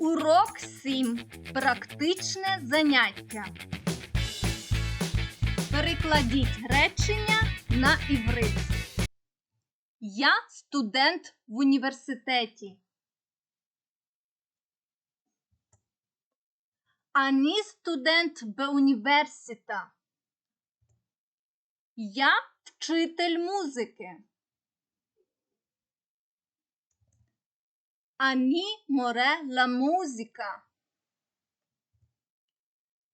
Урок 7. Практичне заняття. Перекладіть речення на іврит. Я студент в університеті. Ані студент бе університа. Я вчитель музики. A mi море la musica.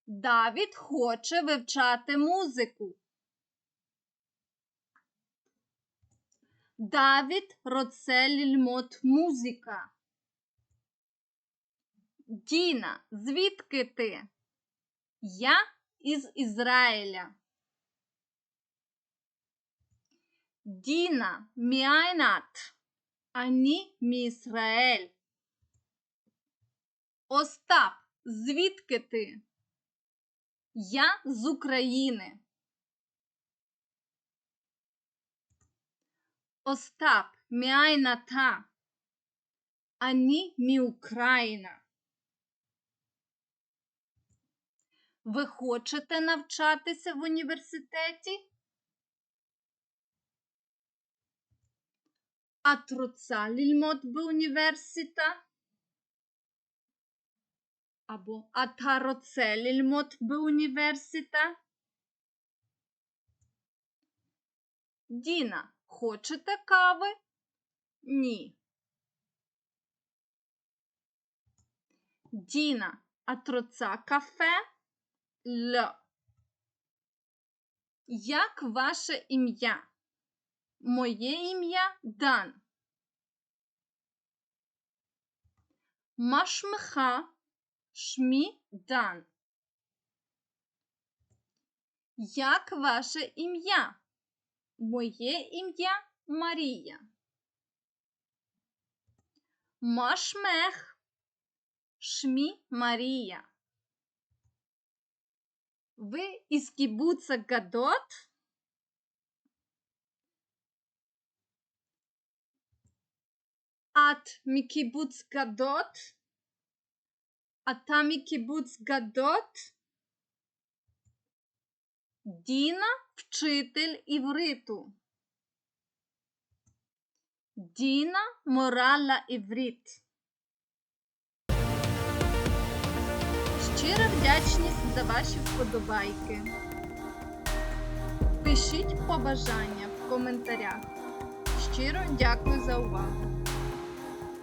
Давід хоче вивчати музику. Давід роце лільмот музика. Діна, звідки ти? Я із Ізраїля. Діна, міайнат. Ані Місраель. Остап, звідки ти? Я з України. Остап, міайната. Ані мі Україна. Ви хочете навчатися в університеті? את רוצה ללמוד באוניברסיטה? або אתה רוצה ללמוד באוניברסיטה? Діна, хочете кави? Ні. Діна, от רוצה кафе? Л. Як ваше ім'я? Моє ім'я Дан. Машмеха Шмі Дан. Як ваше ім'я? Моє ім'я Марія. Машмех Шмі Марія. Ви із кібуца Гадот? את מקיבוץ גדות? אתה מקיבוץ גדות? Діна вчитель івриту. Діна морала іврит. Щира вдячність за ваші вподобайки. Пишіть побажання в коментарях. Щиро дякую за увагу!